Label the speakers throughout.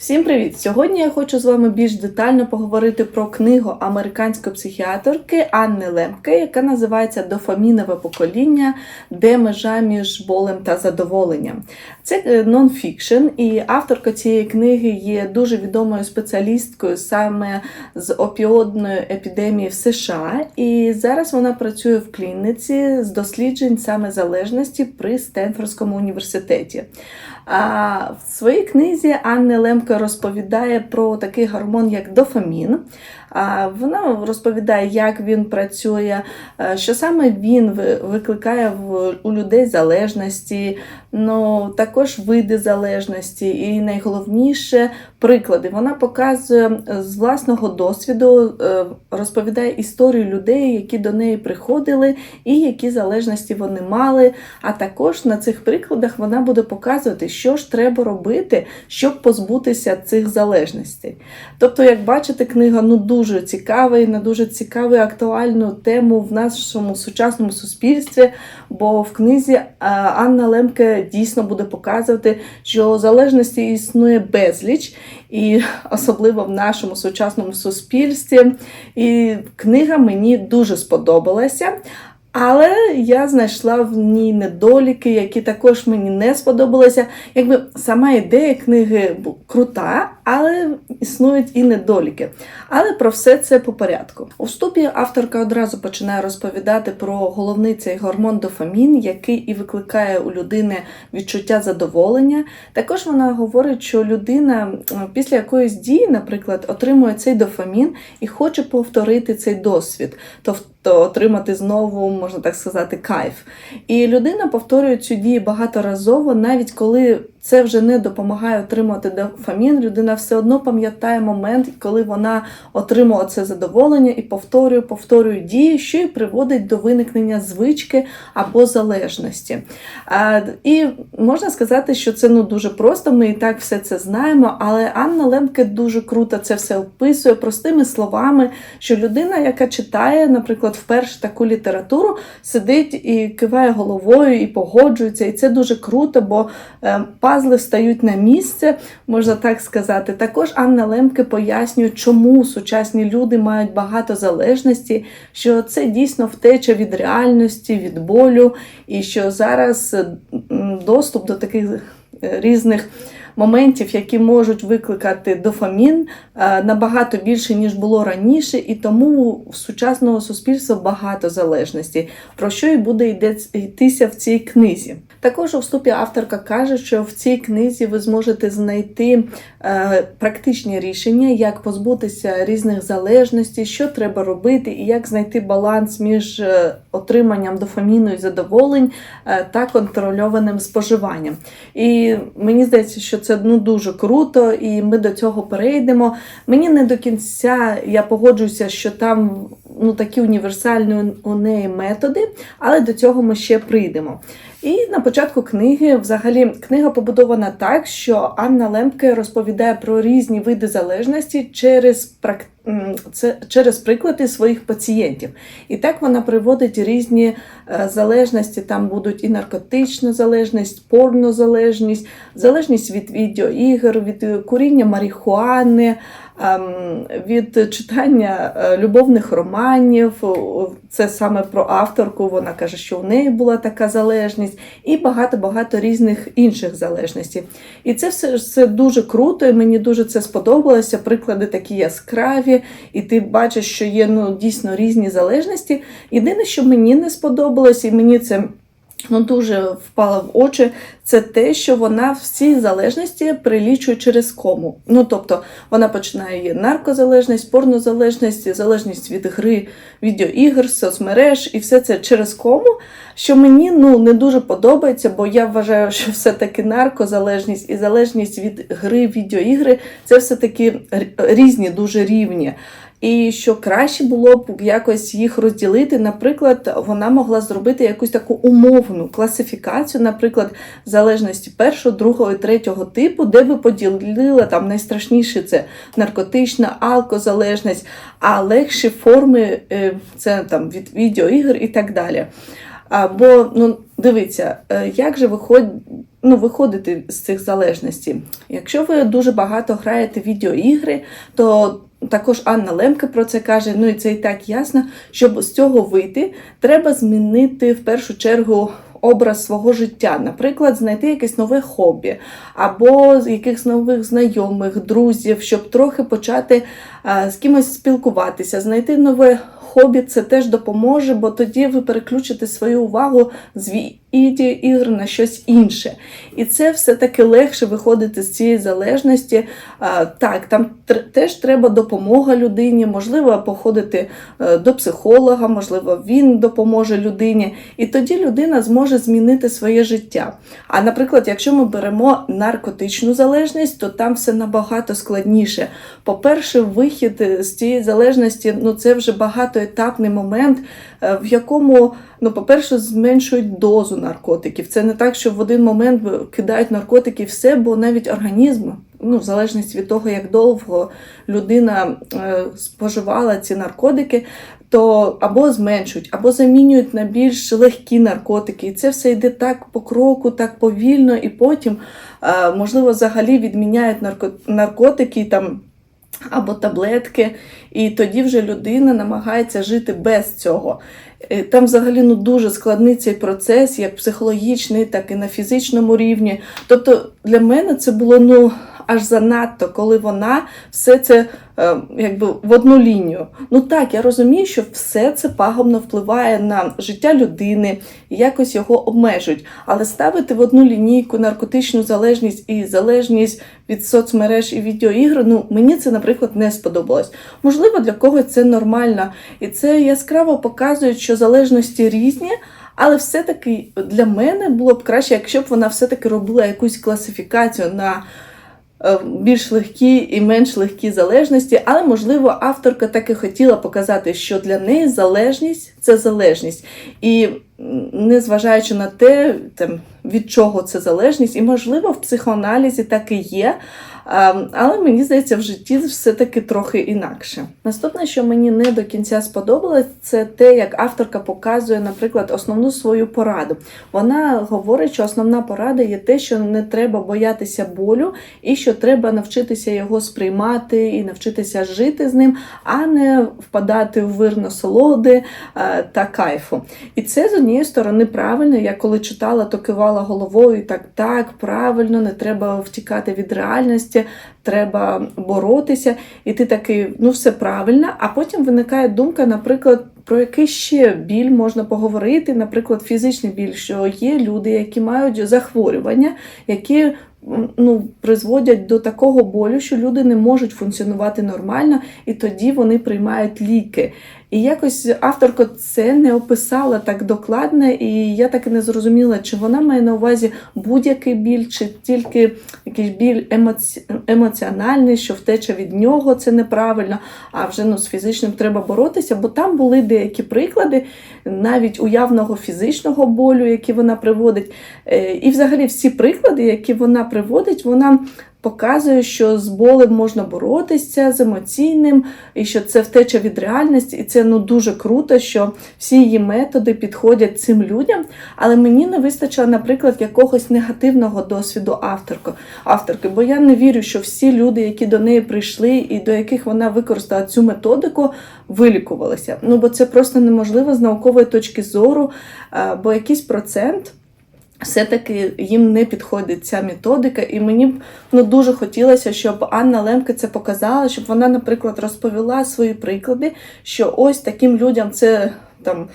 Speaker 1: Всім привіт! Сьогодні я хочу з вами більш детально поговорити про книгу американської психіатрки Анни Лемке, яка називається Дофамінове покоління, де межа між болем та задоволенням. Це нонфікшн, і авторка цієї книги є дуже відомою спеціалісткою саме з опіодної епідемії в США. І зараз вона працює в клініці з досліджень саме залежності при Стенфордському університеті. А в своїй книзі Анне Лемко розповідає про такий гормон, як дофамін. Вона розповідає, як він працює, е, що саме він викликає у людей залежності, ну, також види залежності, і найголовніше приклади. Вона показує з власного досвіду, е, розповідає історію людей, які до неї приходили, і які залежності вони мали. А також на цих прикладах вона буде показувати, що ж треба робити, щоб позбутися цих залежностей. Тобто, як бачите, книга ну дуже цікава цікавий, на дуже цікаву і актуальну тему в нашому сучасному суспільстві. Бо в книзі е, Анна Лемке дійсно буде показувати, що залежності існує безліч, і особливо в нашому сучасному суспільстві. І книга мені дуже сподобалася. Але я знайшла в ній недоліки, які також мені не сподобалися. Якби сама ідея книги крута, але існують і недоліки. Але про все це по порядку. У вступі авторка одразу починає розповідати про головний цей гормон дофамін, який і викликає у людини відчуття задоволення. Також вона говорить, що людина після якоїсь дії, наприклад, отримує цей дофамін і хоче повторити цей досвід, тобто отримати знову, можна так сказати, кайф. І людина повторює цю дію багаторазово, навіть коли це вже не допомагає отримати дофамін, людина все одно пам'ятає момент, коли вона отримала це задоволення і повторює, повторює дії, що і приводить до виникнення звички або залежності. А, і можна сказати, що це ну дуже просто. Ми і так все це знаємо. Але Анна Лемке дуже круто це все описує простими словами, що людина, яка читає, наприклад, вперше таку літературу, сидить і киває головою і погоджується. І це дуже круто, бо е, пазли стають на місце, можна так сказати. Також Анна Лемке пояснює, чому сучасні люди мають багато залежності, що це дійсно втеча від реальності, від болю, і що зараз доступ до таких е, різних. Моментів, які можуть викликати дофамін, е, набагато більше, ніж було раніше, і тому в сучасного суспільства багато залежності, про що і буде йдеться- йтися в цій книзі. Також у вступі авторка каже, що в цій книзі ви зможете знайти е, практичні рішення, як позбутися різних залежностей, що треба робити, і як знайти баланс між е, отриманням дофаміну і задоволень е, та контрольованим споживанням. І мені здається, що це ну дуже круто, і ми до цього перейдемо. Мені не до кінця я погоджуюся, що там ну такі універсальні у неї методи, але до цього ми ще прийдемо. І на початку книги, взагалі, книга побудована так, що Анна Лемке розповідає про різні види залежності через прак- це через приклади своїх пацієнтів. І так вона приводить різні е, залежності. Там будуть і наркотична залежність, порнозалежність, залежність від відеоігр, від куріння марихуани. Ем, Від читання е, любовних романів, це саме про авторку. Вона каже, що у неї була така залежність, і багато-багато різних інших залежностей. І це все, все дуже круто, і мені дуже це сподобалося. Приклади такі яскраві, і ти бачиш, що є ну, дійсно різні залежності. Єдине, що мені не сподобалось, і мені це. Ну, дуже впало в очі, це те, що вона всі залежності прилічує через кому. Ну, тобто, вона починає наркозалежність, порнозалежність, залежність від гри, відеоігр, соцмереж і все це через кому, що мені ну, не дуже подобається, бо я вважаю, що все-таки наркозалежність і залежність від гри, відеоігри це все-таки різні дуже рівні. І що краще було б якось їх розділити. Наприклад, вона могла зробити якусь таку умовну класифікацію, наприклад, залежності першого, другого і третього типу, де би поділила там найстрашніше це наркотична, алкозалежність, а легші форми е, це там від відеоігр і так далі. Або ну дивіться, е, як же виходить ну, виходити з цих залежностей. Якщо ви дуже багато граєте в відеоігри, то також Анна Лемке про це каже, ну і це і так ясно. Щоб з цього вийти, треба змінити в першу чергу образ свого життя. Наприклад, знайти якесь нове хобі, або якихось нових знайомих, друзів, щоб трохи почати з кимось спілкуватися, знайти нове хобі це теж допоможе, бо тоді ви переключите свою увагу з відеоігр на щось інше. І це все-таки легше виходити з цієї залежності. Так, там теж треба допомога людині, можливо, походити е, до психолога, можливо, він допоможе людині. І тоді людина зможе змінити своє життя. А наприклад, якщо ми беремо наркотичну залежність, то там все набагато складніше. По-перше, вихід з цієї залежності ну це вже багатоетапний момент, е, в якому, ну, по-перше, зменшують дозу наркотиків. Це не так, що в один момент кидають наркотики все, бо навіть організм, ну, в залежності від того, як довго людина е, споживала ці наркотики, то або зменшують, або замінюють на більш легкі наркотики. І це все йде так по кроку, так повільно, і потім, е, можливо, взагалі відміняють нарко- наркотики там. Або таблетки, і тоді вже людина намагається жити без цього. Е, Там взагалі ну, дуже складний цей процес, як психологічний, так і на фізичному рівні. Тобто для мене це було ну, аж занадто, коли вона все це е, якби в одну лінію. Ну так, я розумію, що все це пагубно впливає на життя людини, якось його обмежують. Але ставити в одну лінійку наркотичну залежність і залежність від соцмереж і відеоігр, ну мені це, наприклад, не сподобалось. Можливо, для когось це нормально, і це яскраво показує, що залежності різні. Але все-таки для мене було б краще, якщо б вона все-таки робила якусь класифікацію на е, більш легкі і менш легкі залежності. Але, можливо, авторка так і хотіла показати, що для неї залежність це залежність. І незважаючи на те, там, від чого це залежність, і, можливо, в психоаналізі так і є. Але мені здається, в житті все-таки трохи інакше. Наступне, що мені не до кінця сподобалось, це те, як авторка показує, наприклад, основну свою пораду. Вона говорить, що основна порада є те, що не треба боятися болю, і що треба навчитися його сприймати і навчитися жити з ним, а не впадати в вир насолоди е, та кайфу. І це з однієї сторони правильно. Я коли читала, то кивала головою так, так, правильно, не треба втікати від реальності, треба боротися. І ти такий, ну все правильно. А потім виникає думка, наприклад. Про який ще біль можна поговорити, наприклад, фізичний біль, що є люди, які мають захворювання, які ну, призводять до такого болю, що люди не можуть функціонувати нормально, і тоді вони приймають ліки. І якось авторка це не описала так докладно, і я так і не зрозуміла, чи вона має на увазі будь-який біль, чи тільки якийсь біль емоці... емоціональний, що втеча від нього це неправильно, а вже ну, з фізичним треба боротися, бо там були деякі приклади навіть уявного фізичного болю, які вона приводить. Е, І взагалі всі приклади, які вона приводить, вона показує, що з болем можна боротися з емоційним, і що це втеча від реальності, і це ну дуже круто, що всі її методи підходять цим людям. Але мені не вистачило, наприклад, якогось негативного досвіду авторки, авторки, бо я не вірю, що всі люди, які до неї прийшли і до яких вона використала цю методику, вилікувалися. Ну бо це просто неможливо з наукової точки зору, е, бо якийсь процент все-таки їм не підходить ця методика, і мені б ну, дуже хотілося, щоб Анна Лемке це показала, щоб вона, наприклад, розповіла свої приклади, що ось таким людям це там.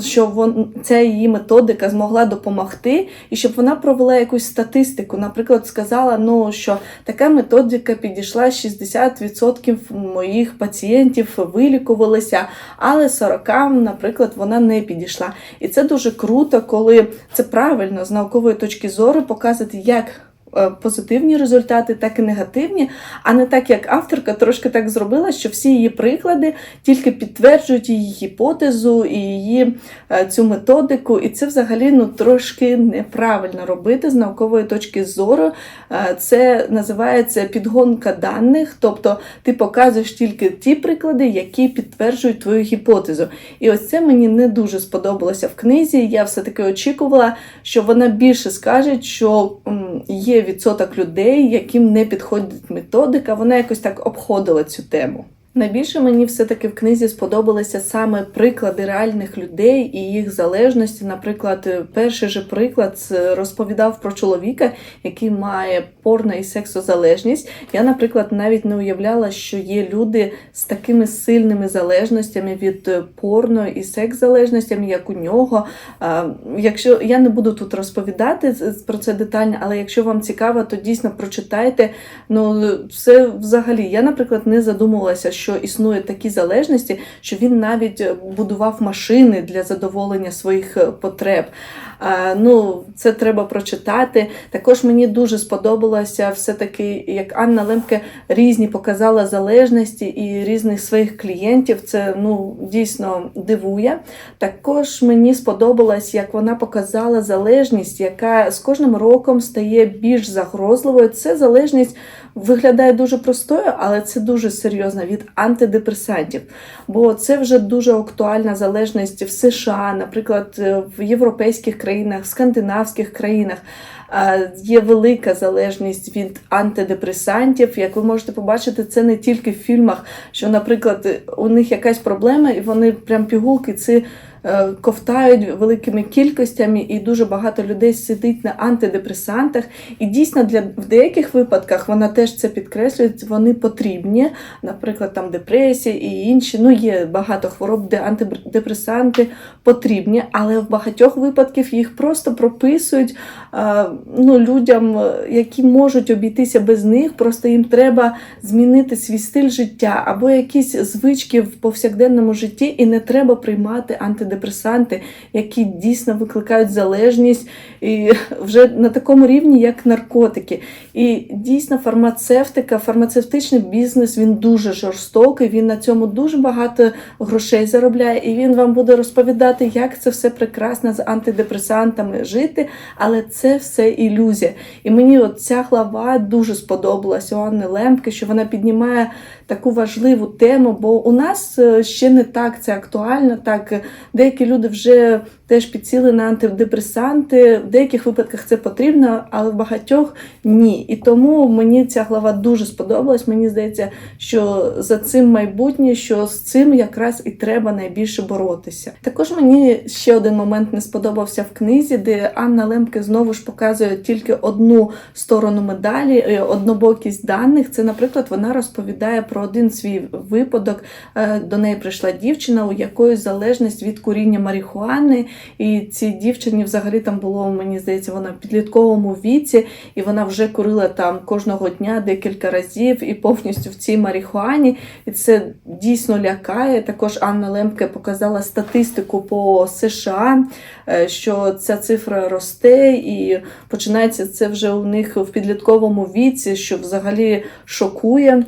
Speaker 1: Що вон, ця її методика змогла допомогти, і щоб вона провела якусь статистику. Наприклад, сказала, ну, що така методика підійшла 60% моїх пацієнтів вилікувалися, але 40%, наприклад, вона не підійшла. І це дуже круто, коли це правильно з наукової точки зору показати, як позитивні результати, так і негативні, а не так, як авторка трошки так зробила, що всі її приклади тільки підтверджують її гіпотезу і її е, цю методику. І це взагалі ну, трошки неправильно робити з наукової точки зору. Е, Це називається підгонка даних, тобто ти показуєш тільки ті приклади, які підтверджують твою гіпотезу. І ось це мені не дуже сподобалося в книзі. Я все-таки очікувала, що вона більше скаже, що м, є відсоток людей, яким не підходить методика. Вона якось так обходила цю тему. Найбільше мені все-таки в книзі сподобалися саме приклади реальних людей і їх залежності. Наприклад, перший же приклад е, розповідав про чоловіка, який має порно і сексозалежність. Я, наприклад, навіть не уявляла, що є люди з такими сильними залежностями від е, порно і секс-залежностями, як у нього. Якщо я не буду тут розповідати про це детально, але якщо вам цікаво, то дійсно прочитайте. Ну, це взагалі, я, наприклад, не задумувалася, що існують такі залежності, що він навіть е, будував машини для задоволення своїх е, потреб. А, ну, це треба прочитати. Також мені дуже сподобалося все-таки, як Анна Лемке різні показала залежності і різних своїх клієнтів. Це ну, дійсно дивує. Також мені сподобалось, як вона показала залежність, яка з кожним роком стає більш загрозливою. Це залежність виглядає дуже простою, але це дуже серйозно від антидепресантів. Бо це вже дуже актуальна залежність в США, наприклад, е, в європейських країнах, в скандинавських країнах. Є велика залежність від антидепресантів. Як ви можете побачити, це не тільки в фільмах, що, наприклад, у них якась проблема, і вони прям пігулки ці е, ковтають великими кількостями, і дуже багато людей сидить на антидепресантах. І дійсно, для в деяких випадках вона теж це підкреслює, вони потрібні, наприклад, там депресія і інші. Ну, є багато хвороб, де антидепресанти потрібні, але в багатьох випадків їх просто прописують е, ну, людям, е, які можуть обійтися без них, просто їм треба змінити свій стиль життя або якісь звички в повсякденному житті, і не треба приймати антидепресанти, які дійсно викликають залежність і вже на такому рівні, як наркотики. І дійсно фармацевтика, фармацевтичний бізнес він дуже жорстокий. Він на цьому дуже багато грошей заробляє, і він вам буде розповідати, як це все прекрасно з антидепресантами жити, але це все ілюзія. І мені от ця глава дуже сподобалася у Анни Лемки, що вона піднімає таку важливу тему, бо у нас е, ще не так це актуально. Так е, деякі люди вже теж підсіли на антидепресанти. В деяких випадках це потрібно, але в багатьох ні. І тому мені ця глава дуже сподобалась. Мені здається, що за цим майбутнє, що з цим якраз і треба найбільше боротися. Також мені ще один момент не сподобався в книзі, де Анна Лемке знову ж показує тільки одну сторону медалі, е, однобокість даних. Це, наприклад, вона розповідає про один свій випадок. Е, До неї прийшла дівчина, у якої залежність від куріння марихуани. І цій дівчині взагалі там було, мені здається, вона в підлітковому віці, і вона вже курила там кожного дня декілька разів і повністю в цій марихуані. І це дійсно лякає. Також Анна Лемке показала статистику по США, е, що ця цифра росте, і починається це вже у них в підлітковому віці, що взагалі шокує.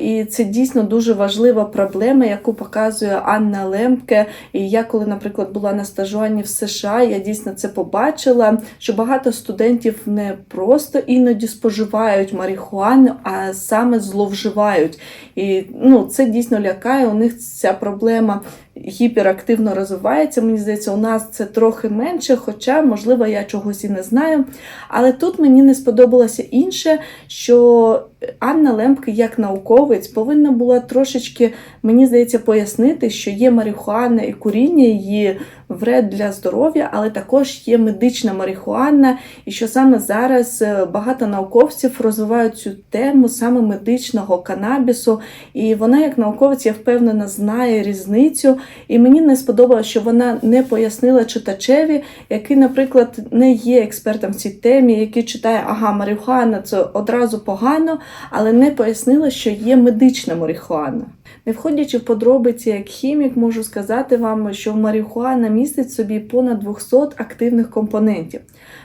Speaker 1: І це дійсно дуже важлива проблема, яку показує Анна Лемке. І я, коли, наприклад, була на стажуванні в США, я дійсно це побачила, що багато студентів не просто іноді споживають марихуану, а саме зловживають. І ну, це дійсно лякає. У них ця проблема гіперактивно розвивається. Мені здається, у нас це трохи менше, хоча, можливо, я чогось і не знаю. Але тут мені не сподобалося інше, що Анна Лемпке, як науковець, повинна була трошечки, мені здається, пояснити, що є марихуана і куріння, її вред для здоров'я, але також є медична марихуана, і що саме зараз е, багато науковців розвивають цю тему саме медичного канабісу. І вона, як науковець, я впевнена, знає різницю І мені не сподобалося, що вона не пояснила читачеві, який, наприклад, не є експертом в цій темі, який читає, ага, марихуана це одразу погано, але не пояснила, що є медична марихуана. Не входячи в подробиці як хімік, можу сказати вам, що марихуана містить в собі понад 200 активних компонентів.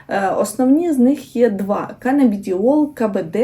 Speaker 1: Е, Основні з них є два: канабідіол, КБД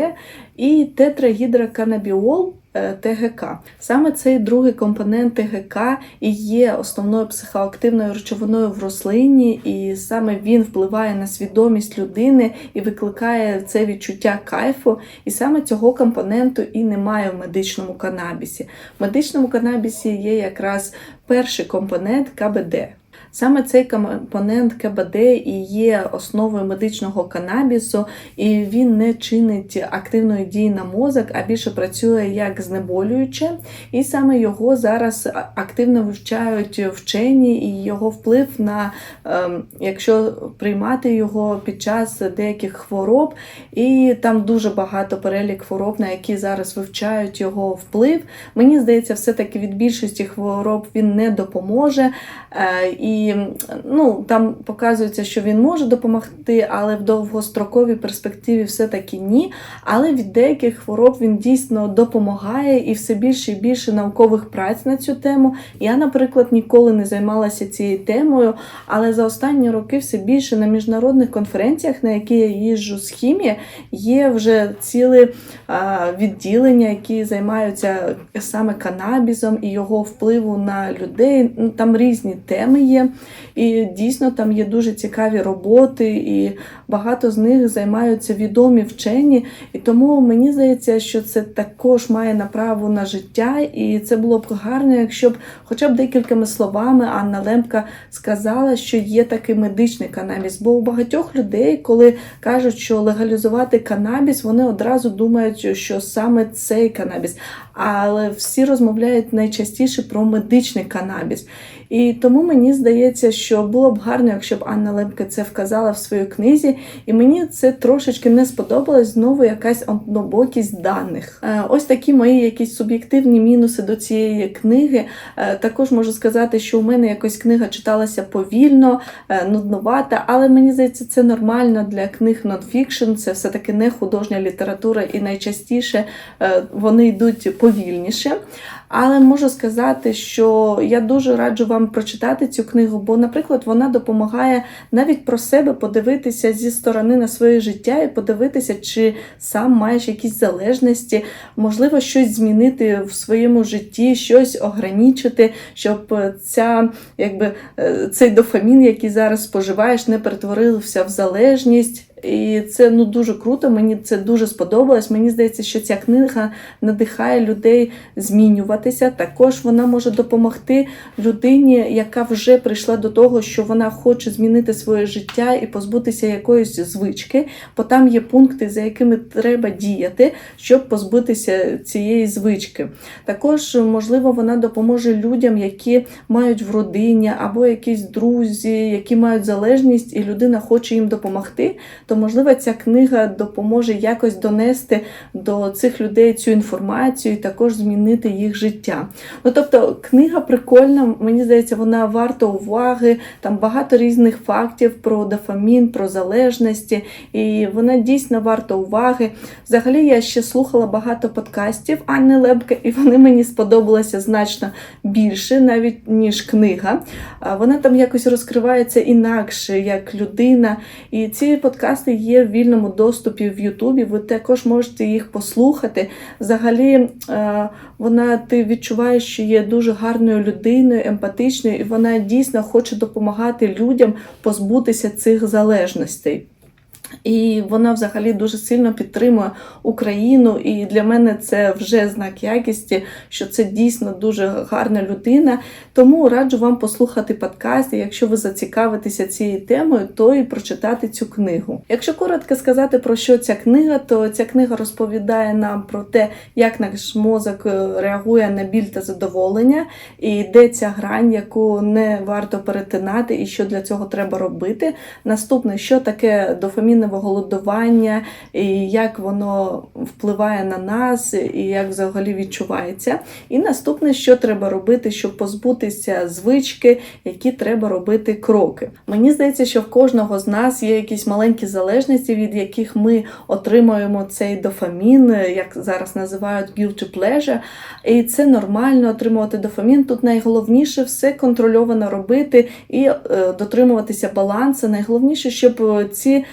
Speaker 1: і тетрагідроканабіол. Е, ТГК. Саме цей другий компонент ТГК і є основною психоактивною речовиною в рослині, і саме він впливає на свідомість людини і викликає це відчуття кайфу. І саме цього компоненту і немає в медичному канабісі. В медичному канабісі є якраз перший компонент КБД. Саме цей компонент КБД і є основою медичного канабісу, і він не чинить активної дії на мозок, а більше працює як знеболююче. І саме його зараз активно вивчають вчені, і його вплив на ем, якщо приймати його під час деяких хвороб, і там дуже багато перелік хвороб, на які зараз вивчають його вплив. Мені здається, все-таки від більшості хвороб він не допоможе. Е, І ну, там показується, що він може допомогти, але в довгостроковій перспективі все-таки ні. Але від деяких хвороб він дійсно допомагає і все більше і більше наукових праць на цю тему. Я, наприклад, ніколи не займалася цією темою, але за останні роки все більше на міжнародних конференціях, на які я їжджу з хімії, є вже ціле відділення, які займаються саме канабізом і його впливу на людей. Там різні теми є. І дійсно там є дуже цікаві роботи, і багато з них займаються відомі вчені. І тому мені здається, що це також має направу на життя, і це було б гарно, якщо б хоча б декількома словами Анна Лемка сказала, що є такий медичний канабіс. Бо у багатьох людей, коли кажуть, що легалізувати канабіс, вони одразу думають, що саме цей канабіс. Але всі розмовляють найчастіше про медичний канабіс. І тому мені здається, що було б гарно, якщо б Анна Лемке це вказала в своїй книзі, і мені це трошечки не сподобалось знову якась однобокість даних. Е, Ось такі мої якісь суб'єктивні мінуси до цієї книги. Е, Також можу сказати, що у мене якось книга читалася повільно, е, нудновата, але мені здається, це нормально для книг нонфікшн, це все-таки не художня література, і найчастіше вони йдуть повільніше. Але можу сказати, що я дуже раджу вам прочитати цю книгу, бо, наприклад, вона допомагає навіть про себе подивитися зі сторони на своє життя і подивитися, чи сам маєш якісь залежності, можливо, щось змінити в своєму житті, щось ограничити, щоб ця, якби, е, цей дофамін, який зараз споживаєш, не перетворився в залежність. І це ну дуже круто. Мені це дуже сподобалось. Мені здається, що ця книга надихає людей змінюватися. Також вона може допомогти людині, яка вже прийшла до того, що вона хоче змінити своє життя і позбутися якоїсь звички, бо там є пункти, за якими треба діяти, щоб позбутися цієї звички. Також, можливо, вона допоможе людям, які мають в родині або якісь друзі, які мають залежність, і людина хоче їм допомогти то можливо ця книга допоможе якось донести до цих людей цю інформацію і також змінити їх життя. Ну тобто, книга прикольна, мені здається, вона варта уваги. Там багато різних фактів про дофамін, про залежності, і вона дійсно варта уваги. Взагалі, я ще слухала багато подкастів Анни Лебке, і вони мені сподобалися значно більше, навіть ніж книга. Вона там якось розкривається інакше, як людина. І ці подкасти є в вільному доступі в Ютубі. Ви також можете їх послухати. Взагалі, е, вона ти відчуваєш, що є дуже гарною людиною, емпатичною, і вона дійсно хоче допомагати людям позбутися цих залежностей. І вона взагалі дуже сильно підтримує Україну. І для мене це вже знак якісті, що це дійсно дуже гарна людина. Тому раджу вам послухати подкаст. і Якщо ви зацікавитеся цією темою, то і прочитати цю книгу. Якщо коротко сказати про що ця книга, то ця книга розповідає нам про те, як наш мозок е, реагує на біль та задоволення, і де ця грань, яку не варто перетинати, і що для цього треба робити. Наступне, що таке дофамін дофамінове голодування, і як воно впливає на нас, і як взагалі відчувається. І наступне, що треба робити, щоб позбутися звички, які треба робити кроки. Мені здається, що в кожного з нас є якісь маленькі залежності, від яких ми отримуємо цей дофамін, як зараз називають guilty pleasure. І це нормально отримувати дофамін. Тут найголовніше все контрольовано робити і е, дотримуватися балансу. Найголовніше, щоб ці,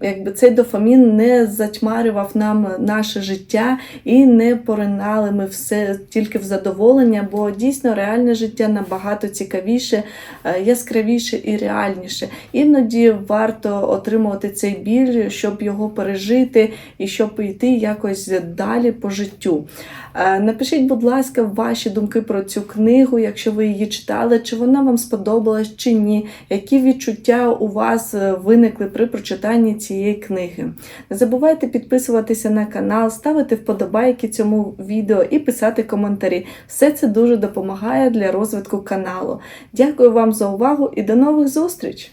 Speaker 1: якби цей дофамін не затьмарював нам наше життя і не поринали ми все тільки в задоволення, бо дійсно реальне життя набагато цікавіше, е, яскравіше і реальніше. Іноді варто отримувати цей біль, щоб його пережити і щоб йти якось далі по життю. Е, Напишіть, будь ласка, ваші думки про цю книгу, якщо ви її читали, чи вона вам сподобалась чи ні, які відчуття у вас е, виникли при прочитанні цієї книги. Не забувайте підписуватися на канал, ставити вподобайки цьому відео і писати коментарі. Все це дуже допомагає для розвитку каналу. Дякую вам за увагу і до нових зустріч!